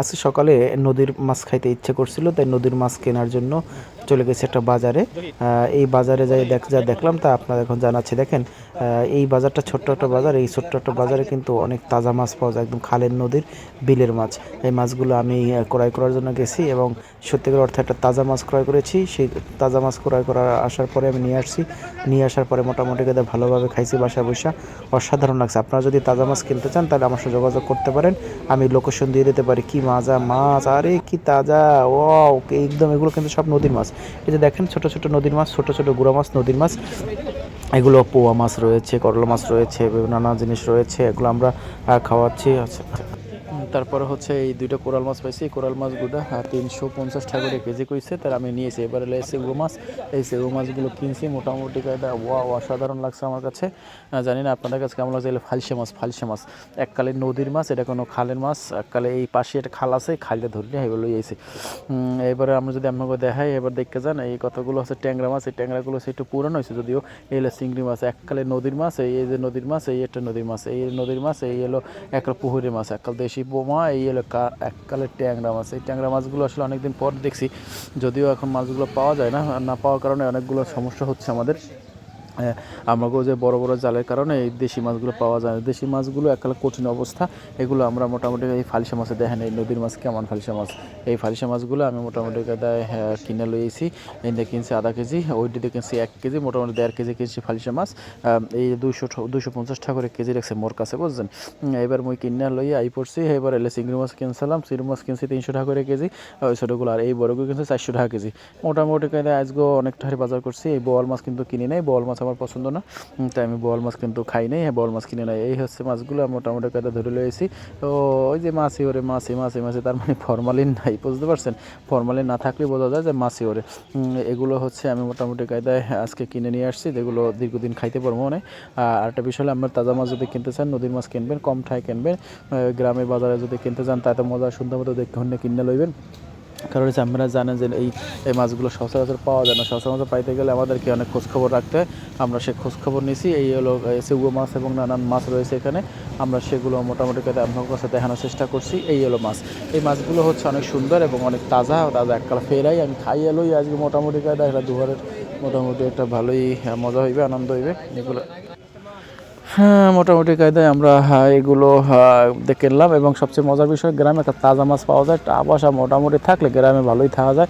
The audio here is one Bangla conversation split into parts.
আজকে সকালে নদীর মাছ খাইতে ইচ্ছে করছিল, তাই নদীর মাছ কেনার জন্য চলে গেছে একটা বাজারে। এই বাজারে যাই দেখ, যা দেখলাম তা আপনারা এখন জানাচ্ছি। দেখেন এই বাজারটা ছোট্ট একটা বাজার, এই ছোট্ট একটা বাজারে কিন্তু অনেক তাজা মাছ পাওয়া যায়, একদম খালের নদীর বিলের মাছ। এই মাছগুলো আমি ক্রয় করার জন্য গেছি এবং সত্যিকার অর্থে একটা তাজা মাছ ক্রয় করেছি। সেই তাজা মাছ ক্রয় করার আসার পরে আমি নিয়ে আসছি। নিয়ে আসার পরে মোটামুটি কেটে ভালোভাবে খাইছি বাসা বসা। অসাধারণ লাগছে। আপনারা যদি তাজা মাছ কিনতে চান, তাহলে আমার সাথে যোগাযোগ করতে পারেন। আমি লোকেশন দিয়ে দিতে পারি কি মাজা মাছ, আরে কি তাজা ও একদম এগুলো কিন্তু সব নদীর মাছ। এই যে দেখেন ছোট ছোট নদীর মাছ, ছোট ছোট গুঁড়া মাছ, নদীর মাছ। এগুলো পোয়া মাছ রয়েছে, করলা মাছ রয়েছে নানা জিনিস রয়েছে, এগুলো আমরা খাওয়াচ্ছি। আচ্ছা। তারপরে হচ্ছে এই দুইটা কোরাল মাছ পাইছি। এই কোরাল মাছগুলো তিনশো পঞ্চাশ টাকা করে কেজি কইছে। তার আমি নিয়েছি। এবারে এলে সেগু মাছ, এই সেগু মাছগুলো কিনছি। মোটামুটি কায়দা ওয়া অসাধারণ লাগছে আমার কাছে। জানি না আপনাদের কাছে কেমন লাগছে। ফালসে মাছ ফালসে মাছ। এককালে নদীর মাছ, এটা কোনো খালের মাছ। এককালে এই পাশে একটা খাল আছে খালে ধরলে এগুলো ইয়েছে এবারে আমরা যদি আপনাকে দেখাই, এবার দেখতে যান, এই কতগুলো হচ্ছে ট্যাংরা মাছ। এই ট্যাংরাগুলো হচ্ছে একটু পুরানো হয়েছে যদিও। এই হলো চিংড়ি মাছ, এককালে নদীর মাছ। এই এই যে নদীর মাছ, এই একটা নদীর মাছ। এই নদীর মাছ, এই হলো এককাল পুহুরি মাছ। এককাল দেশি বোমা, এই হলো কা- এককালে ট্যাংরা মাছ। এই ট্যাংরা মাছগুলো আসলে অনেকদিন পর দেখছি, যদিও এখন মাছগুলো পাওয়া যায় না না পাওয়ার কারণে অনেকগুলো সমস্যা হচ্ছে আমাদের। আমাকেও যে বড় বড় জালের কারণে এই দেশি মাছগুলো পাওয়া যায়। দেশি মাছগুলো এককালে কঠিন অবস্থা। এগুলো আমরা মোটামুটি এই ফালিশা মাছে দেখেন এই নদীর মাছ কেমন ফালিশা মাছ? এই ফালিশা মাছগুলো আমি মোটামুটি কাদায় হ্যাঁ, কিনে লইয়েছি দিয়ে কিনছি আধা কেজি ওইটিতে কিনছি এক কেজি মোটামুটি দেড় কেজি কিনছি ফালিশা মাছ। এই দুইশো দুইশো পঞ্চাশ টাকা করে কেজি রাখছে মোর কাছে বুঝছেন? এবার মুই কিনে লই আই পড়ছি এবার এলে চিংড়ি মাছ কিনছিলাম চিংড়ি মাছ কিনছি তিনশো টাকা করে কেজি ওই ছোটোগুলো আর এই বড়গুলো কিনছি চারশো টাকা কেজি। মোটামুটি কায়দায় আজকেও অনেকটা হারে বাজার করছি এই বোয়াল মাছ কিন্তু কিনি নাই বোয়াল মাছ আমার পছন্দ না। তাই আমি বোয়াল মাছ কিন্তু খাই নাই। হ্যাঁ বোয়াল মাছ কিনে নাই। এই হচ্ছে মাছগুলো মোটামুটি কায়দা ধরে লয়েছি তো ওই যে মাছি ওরে মাছি মাছি মাছি তার মানে ফরমালিন নাই বুঝতে পারছেন? ফরমালিন না থাকলে বোঝা যায় যে মাছি ওরে। এগুলো হচ্ছে আমি মোটামুটি কায়দায় আজকে কিনে নিয়ে আসছি যেগুলো দীর্ঘদিন খাইতে পারব মনে আর একটা বিষয় হলো আপনার তাজা মাছ যদি কিনতে চান নদীর মাছ কিনবেন কম ঠায় কিনবেন আহ, গ্রামে বাজারে যদি কিনতে চান তাতে মজা সুন্দর মতো দেখে কিনে লইবেন। কারণ হচ্ছে আপনারা জানেন যে এই এই মাছগুলো সচরাচর পাওয়া যায় না। সচরাচর পাইতে গেলে আমাদেরকে অনেক খোঁজখবর রাখতে হয়। আমরা সে খোঁজখবর নিয়েছি এই হলো সেগুলো মাছ এবং নানান মাছ রয়েছে এখানে। আমরা সেগুলো মোটামুটি করে আপনার কাছে দেখানোর চেষ্টা করছি। এই হলো মাছ। এই মাছগুলো হচ্ছে অনেক সুন্দর এবং অনেক তাজা তাজা এককাল ফেরাই। আমি খাই লই আজকে মোটামুটি করে, দেখা দুবারের মোটামুটি একটা ভালোই, মজা হইবে, আনন্দ হইবে। এগুলো হ্যাঁ মোটামুটি কায়দায় আমরা হ্যাঁ, এগুলো হ্যাঁ, দেখে কিনলাম এবং সবচেয়ে মজার বিষয় গ্রামে একটা তাজা মাছ পাওয়া যায়। আবাসা মোটামুটি থাকলে গ্রামে ভালোই থাকা যায়।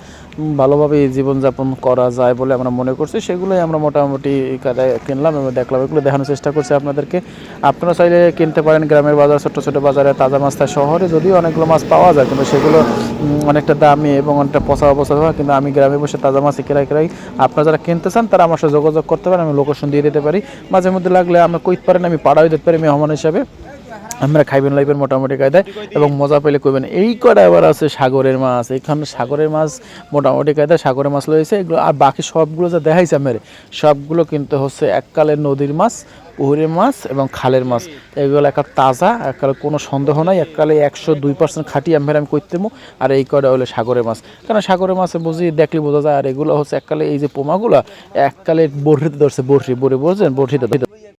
ভালোভাবে জীবনযাপন করা যায় বলে আমরা মনে করছি। সেগুলোই আমরা মোটামুটি কায়দায় কিনলাম এবং দেখলাম। এগুলো দেখানোর চেষ্টা করছি আপনাদেরকে। আপনারা চাইলে কিনতে পারেন গ্রামের বাজার ছোটো ছোটো বাজারে তাজা মাছ থাকে শহরে। যদিও অনেকগুলো মাছ পাওয়া যায় কিন্তু সেগুলো অনেকটা দামি এবং অনেকটা পচা অবস্থা হয়। কিন্তু আমি গ্রামে বসে তাজা মাছ কিরাই কেরাই আপনারা যারা কিনতে চান তারা আমার সাথে যোগাযোগ করতে পারেন। আমি লোকেশন দিয়ে দিতে পারি। মাঝে মধ্যে লাগলে আমরা কইতে পারেন, আমি পাড়াও দিতে পারি মেহমান হিসাবে আমরা খাইবেন, লাইবেন, মোটামুটি কায়দায় এবং মজা পেলে কইবেন। এই কটা এবার আছে? সাগরের মাছ। এখানে সাগরের মাছ মোটামুটি কায়দায় সাগরের মাছ রয়েছে এগুলো আর বাকি সবগুলো যা দেখাইছে আমার, সবগুলো কিন্তু হচ্ছে এককালের নদীর মাছ পুকুরের মাছ এবং খালের মাছ। এগুলো একটা তাজা এককালে কোনো সন্দেহ নাই, এককালে একশো দুই পার্সেন্ট খাটি আমি আমি করতেমো আর এই কটা হলো সাগরের মাছ। কারণ সাগরের মাছে বুঝি দেখলে বোঝা যায়, আর এগুলো হচ্ছে এককালে এই যে পোমাগুলো, এককালে বড়িতে ধরছে বড়ি বড়ি বলছেন বড়িতে